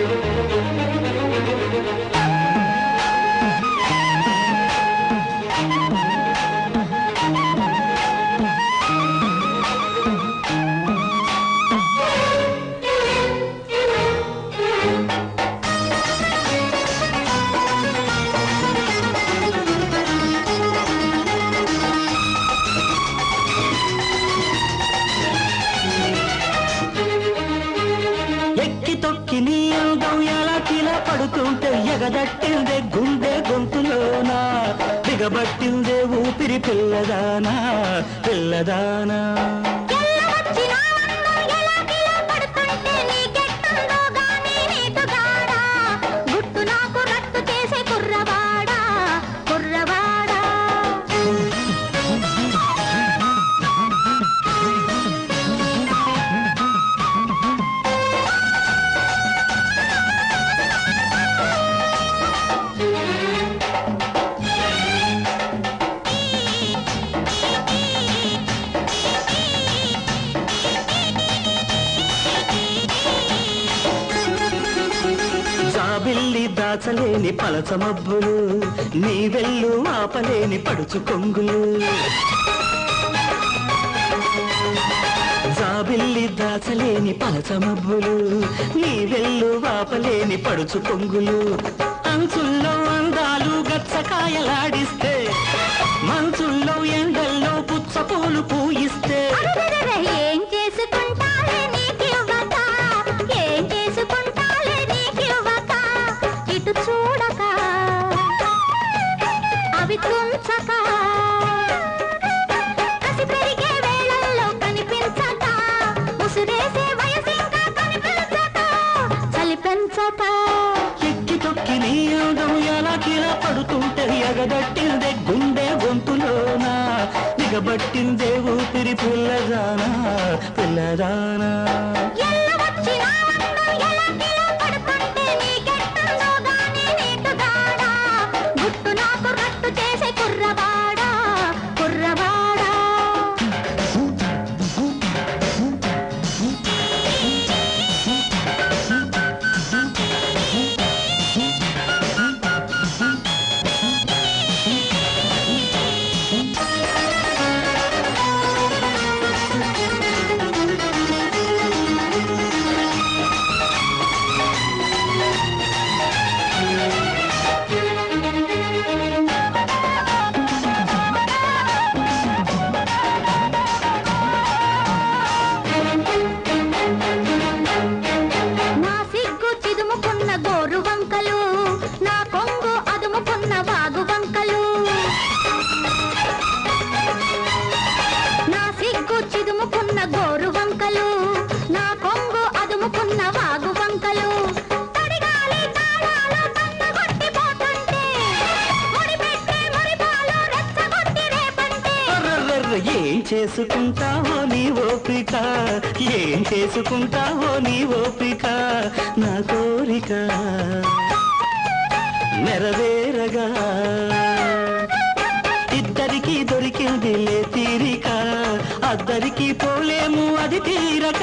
ఎక్కి పడుతుంటే ఎగదట్టిందే గుండె గొంతులోన? దిగబట్టిందే ఊపిరి పిల్లదానా? పిల్లదానా? వెళ్ళి దాచలేని పలచ మబ్బులు నీ వెళ్ళు ఆపలేని పడుచు కొంగులు. జాబిల్లి దాచలేని పలచ మబ్బులు నీ వెళ్ళు ఆపలేని పడుచు కొంగులు. చలి ఎక్కి తొక్కి నీ అందం ఎలా కిలా పడుతుంటే ఎగదట్టిందే గుండె గొంతులోన. దిగబట్టిందే ఊపిరి పిల్లదానా పిల్లదానా ఏం చేసుకుంటావో నీ ఓపిక? ఏం చేసుకుంటావో నీ ఓపిక? నా కోరిక నెరవేరగా. ఇద్దరికి దొరికింది లే తీరిక. అద్దరికి పోలేము అది తీరక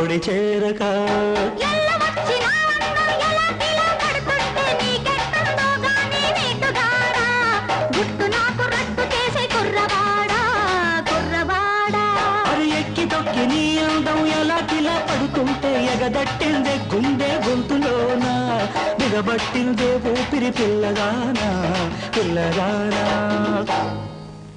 ఓడి చేరక. తెగదట్టిందే గుండె గొంతులోన బిగబట్టిందే ఊపిరి పిల్లగానా పిల్లగానా.